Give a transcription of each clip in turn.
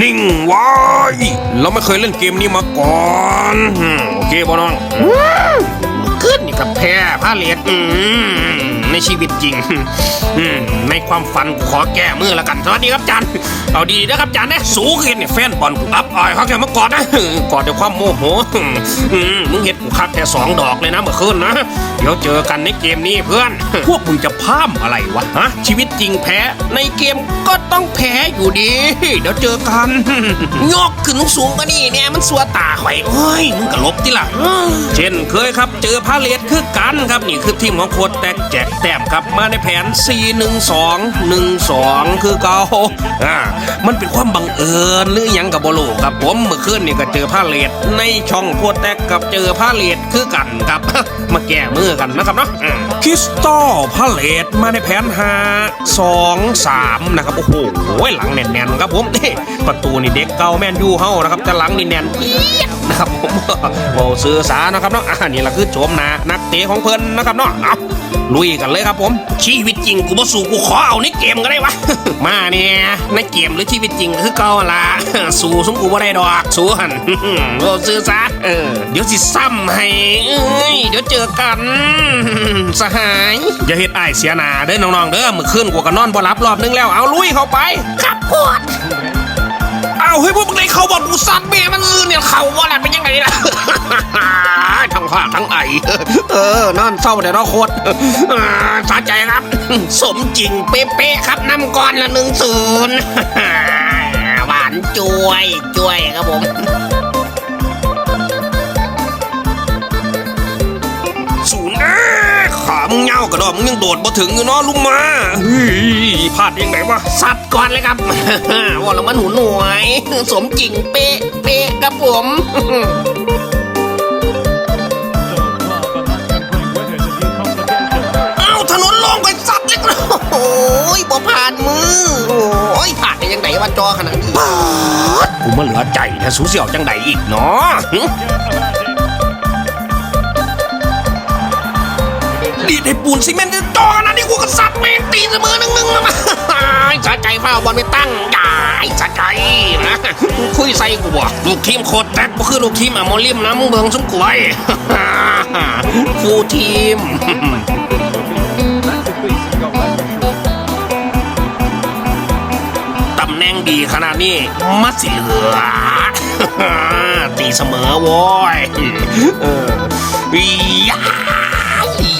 นิ่งไว้เราไม่เคยเล่นเกมนี้มาก่อนโอเคป่ะน้องขึ้นนี่กับแพ้ผ้าเหลตอืม ในชีวิตจริงอืมในความฝันขอแก้มือแล้วกัน สวัสดีครับจันเอาดีนะครับจันนะสูงขึ้นเนี่ยแฟนบอลกูอัพออยเขาแค่มากอดนะกอดด้วยความโมโหมึงเห็นกูคักแค่สองดอกเลยนะเมื่อคืนนะ เดี๋ยวเจอกันในเกมนี้เพื่อน พวกมึงจะพามอะไรวะฮะชีวิตจริงแพ้ในเกมก็ต้องแพ้อยู่ดี เดี๋ยวเจอกันยกขึ้นสูงกว่านี่เนี่ยมันสัวตาข่อยโอ้ยมึงกะลบที่ล่ะเช่นเคยครับ เจอพาเลทคือกันครับนี่คือทีมของโคตรแตกแจกแต้มครับมาในแผน 4 1 2 1 2 คือเกาอ่ามันเป็นความบังเอิญหรือยังกับบโลครับผมเมื่อคืนนี่ก็เจอพาเลทในช่องโคตรแตกกับเจอพาเลทคือกันครับ มาแก้มือกันนะครับเนาะคริสตัลพาเลทมาในแผน5 2 3นะครับ โอ้โหหลังแน่นๆครับผมนี่ประตูนี่เด็กเก่าแม่นยูเฮานะครับแต่หลังนี่แน่นเอียดนะครับผมโอ้สื่อสารนะครับเนาะอ่านี่แหละคือโฉมหน้านักเตะของเพิ่นนะครับเนาะลุยกันเลยครับผม ชีวิตจริงกูบ่สู้กูขอเอาในเกมก็ได้วะ มาเนี่ยในเกมหรือชีวิตจริงก็คือเก่าหั่นละสู้สมกูบ่ได้ดอกสู้หันโอ้สื่อสารเออเดี๋ยวสิซ้ำให้เอ้ยเดี๋ยวเจอกันสหายอย่าเฮ็ดอ้ายเสียหน้าเด้อน้องๆเด้อมื้อคืนกูก็นอนบ่หลับรอบนึงแล้วเอาลุยเข้าไปครับพวดเอาเฮ้ยพวกมึงได้เขาบอกกูสัตว์แม่มันอื่นเนี่ยเขาว่าอะไรเป็นยังไงล่ะทั้ง ผ้าทั้งไอ เออนั่นเศร้าแต่ละโคตรอ่าสะใจครับ สมจริงเป๊ะๆครับน้ำก้อนละหนึ่งศูนย์หวานจวยจวยครับผมศูนย์ขามึงเงากระดอกมึงยังโดดมาถึงอยู่เนาะลุงมาพลาดยังไงวะสัตว์ก่อนเลยครับว่าล้วมันหูหน่วย สมจริงเป๊ะเป๊ะครับผม ยังไงวะจอขนาดนี้กูมาเหลือใจแท้สูเสี่ยวจังใดอีกเนาะดีดให้ปูนซีเมนต์จอนะนี่กูก็สัตว์แม่งตีเสมอหนึ่งหนึ่งแล้วมาสะใจฟ้าบอลไปตั้งยายสะใจนะคุยใส่กูบ่ลูกทีมโคตรแตกก็คือลูกทีมอะโมลิมนะมึงเบิ่งสมกวยฟูทีม ขนาดนี้ มัดสิเหลือ ตีเสมอโว้ยเอออียาอี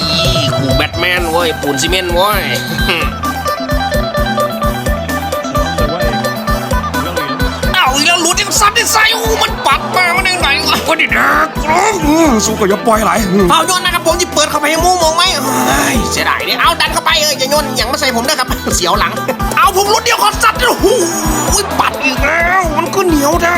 กูแบทแมนเว้ย ปูนซีเมนต์เว้ยเอาอีกแล้วหลุดยังซัดได้ใส่โอ้มันปัดมามันยังไงวะวันนี้นะสู้ก็อย่าปล่อยไหลเผาโยนนะครับผมจะเปิดเข้าไปให้มูมองไหม เฮ้ยเสียดายเนี่ยเอาดันเข้าไปเอออย่าโยนอย่างมาใส่ผมนะครับ เสียวหลัง เอาผมรุดเดียวขอซัดเลยโอ้โหปัดอีกแล้วมันก็เหนียวแท้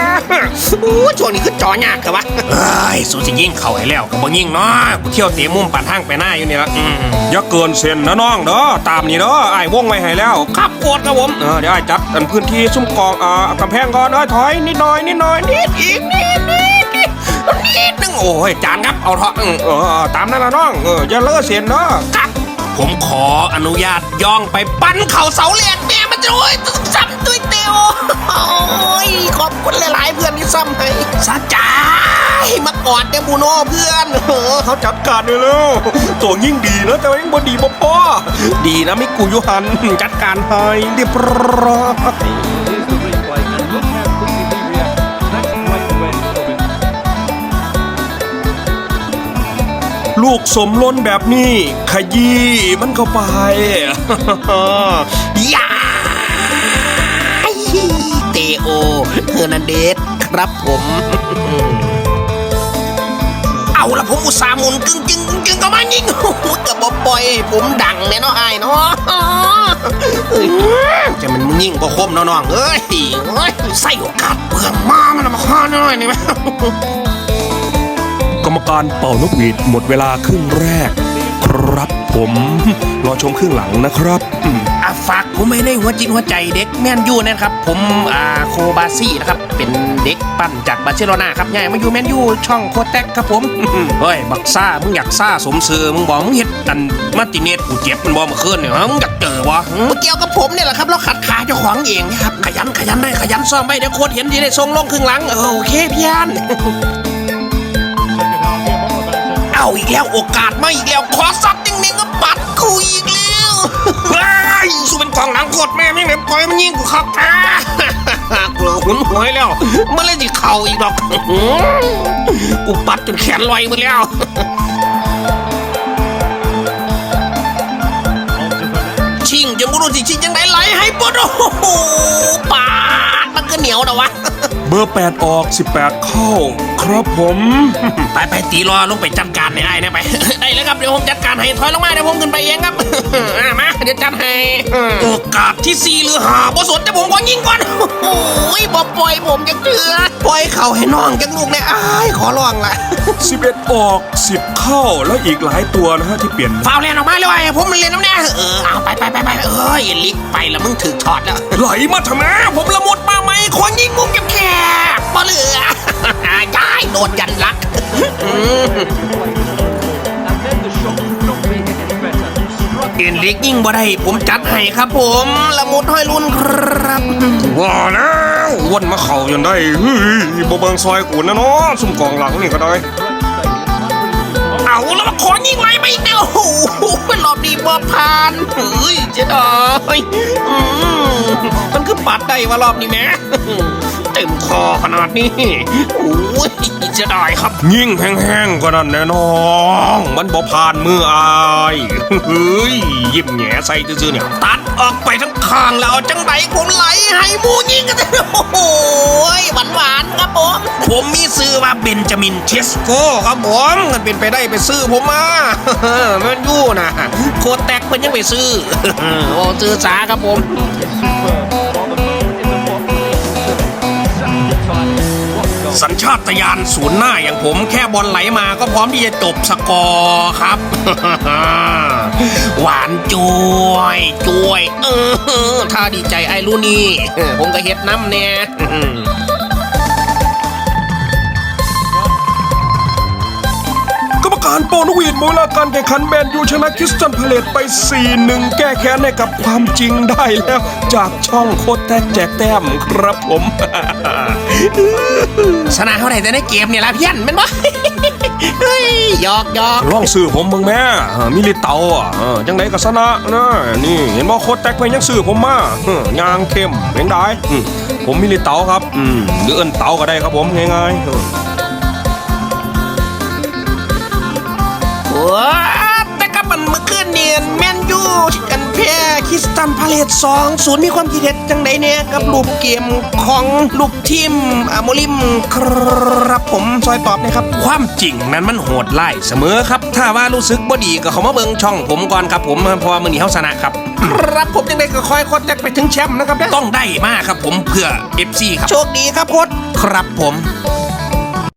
โอ้ช่วงนี้คือจอยากเหรอวะเอ้ยสู้จะยิงเข่าให้แล้วก็บ่ยิงเนาะกูเที่ยวเตะมุมปั่นทางไปหน้าอยู่นี่ละอืมอย่าเกินเส้นนะน้องเด้อตามนี่เด้อไอ้ายวงไว้ให้แล้วครับโกดครับผมเออเดี๋ยวไอ้ายจัดอันพื้นที่ซุ้มกองอ่ากำแพงก่อนเอ้ยถอยนิดหน่อยนิดหน่อยนิดอีกนิดนิดนิดนิดนึงโอ้ยจานครับเอาเถอะอืมเออเออตามนั้นละน้องเอออย่าเลอะเส้นเด้อครับ ผมขออนุญาตย่องไปปั้นเข่าเสาเหลียญแม่มันจะโอ้ยซ้ำด้วยเตียวโอ้ยขอบคุณหลาย ๆ เพื่อนที่ซ้ำให้สะใจมากอดเดบูโน่เพื่อนเออเขาจัดการเลยแล้วตัวยิ่งดีนะแต่ว่ายิ่งบดีบ่พอดีนะไม่กูยุหันจัดการให้เรียบร้อย ลูกสมล้นแบบนี้ ขยี้มันเข้าไปยาเตโอเฮอร์นันเดสครับผม เอาละผมอุตส่าห์หมุนกึ่งจึงกึ่งจึงก็มายิงกับบอปล่อย ผมดังเนี่ยเนไอ้เนาะเอ้ยจะมันยิงบ่คมน้องเอ้ยเอ้ยใส่โอกาสเปลืองมามันมาข้อหน่อยนี่ไหม รรมการเป่านกหวีดหมดเวลาครึ่งแรก ครับผมรอชมครึ่งหลังนะครับอะฝากผมไม่ได้หัวจิตหัวใจเด็กแมนยูนะครับ ผมอ่าโคบาซี่นะครับ เป็นเด็กปั้นจากบาร์เซโลนาครับย้ายมาอยู่แมนยูช่องโคแตกครับผมเฮ้ย บักซ่า มึงอยากซ่าสมซื่อมึงบอกมึงเฮ็ดดันมาร์ติเนสกูเจ็บมันบอกเมื่อคืนเนี่ยฮะมึงอยากเจอวะมาเกี่ยวกับผมเนี่ยแหละครับเราขัดขาเจ้าของเองนะครับขยันขยันได้ขยันซ่อมไปเดี๋ยวโค้ดเห็นทีได้ทรงลงครึ่งหลังเออโอเคพี่อันาอีกแล้วโอกาสไมาอีกแล้วขอซัดจริงๆก็ปัดคุยอีกแล้วเฮ้ยสู้เป็นกองหลังโคตรแม่ไม่แบบปล่อยมันยิงกูครับอ่ากลัวหุนหวยแล้วเมื่อไรจะเข่าอีกดอกอื้อหือกูปัดจนแขนลอยหมดแล้วชิงจนบุรุษสิชิงยังไงไหลให้ปดโอ้โหปาดมันก็เหนียวนะวะ บอร์ 8 ออก 18 เข้า ครับผม ไปไปตีรอลงไปจัดการในไอ้นะไปได้แล้วครับเดี๋ยวผมจัดการให้ถอยลงมาเดี๋ยวผมขึ้นไปเองครับอะมาเดี๋ยวจัดให้โอกาสที่สี่หรือหาบ่สนแต่ผมขอยิงก่อนโอ้ยบอปล่อยผมจะเถือปล่อยเข่าให้น้องจังลูกเนี่ยอ้ายขอร้องละ11 ออก 10 เข้าแล้วอีกหลายตัวนะฮะที่เปลี่ยนฟาวแลนออกมาเลยว่ะผมมันเรียนน้ำแน่เออเอาไปไปไปไปเอ้ยลิกไปแล้วมึงถือช็อตแล้วไหลมาทำไมผมละมุดมาไหม could not be hit any better. Struck เอ็นเล็กยิงบ่ได้ผมจัดให้ครับผมละมุดห้อยรุ่นครับว่าแล้ววนมาเข่าจนได้เฮ้ยบ่เบิงซอยกูนะเนาะซุ่มกองหลังนี่ก็ได้ great stadium. Unbelievable. เอาแล้วมาขอยิงไหลมาอีกแล้วโอ้โหรอบนี้บ่ผ่านเฮ้ยเจะดอยอืมมันคือปัดได้ว่ารอบนี้แหม่ เต็มคอขนาดนี้โอ้ยเจะดอยครับ ยิ่งแห้งๆก็นั่นแน่น้องมันบ่ผ่านมืออายเฮ้ยยิ้มแหง่ใส่ซื่อๆเนี่ย ตัดออกไปทั้งข้างแล้วเอาจังไดผมไหลให้หมูยิงกันโอ้โหหวานหวานๆครับผม ผมมีซื้อว่าเบนจามินเชสโก้ครับผมมันเป็นไปได้ไปซื้อผมมามันอยู่นะโคตรแตกเพิ่นยังไปซื้อโอ้ซื้อสาครับผม สัญชาตญาณศูนย์หน้าอย่างผมแค่บอลไหลมาก็พร้อมที่จะจบสกอร์ครับ หวานจุยจุยเออ ถ้าดีใจไอ้รู้นี่ ผมก็เฮ็ดน้ำแน่ นกหวีดหมดเวลาการแข่งขันแมนยูชนะคริสตันพาเลตไป 4-1 แก้แค้นให้กับความจริงได้แล้ว จากช่องโคตรแตกแจกแต้มครับผม ชนะเท่าไหร่แต่ในเกมเนี่ยละเพี้ยนแมันบ่ เฮ้ยหยอกหยอกลองซื้อผมมึงแม่เออมิลิเตาอะเออจังไดก็ชนะนะนี่เห็นบ่โคตรแตกไปยังซื้อผมมาเออยางเข้มเป็นได้อืมผมมิลิเตาครับอืมหรือเอิ้นเตาก็ได้ครับผมง่ายๆเออ ว้าแต่กับมันเมื่อคืนเนียนแมนยูกันแพ้คริสตันพาเลตสองศูนย์มีความคิดเห็นจังไดเนี่ยกับลูกเกมของลูกทีมอาโมลิมครับผมซอยตอบนะครับ ความจริงนั้นมันโหดไล่เสมอครับ ถ้าว่ารู้สึกบ่ดีก็เขามาเบิ่งช่องผมก่อนครับผมเพราะว่ามือนี้เฮาชนะครับครับผมจังไดก็คอยโคตรแจ็คไปถึงแชมป์นะครับต้องได้มากครับผมเพื่อ FC ครับโชคดีครับโค้ชครับผม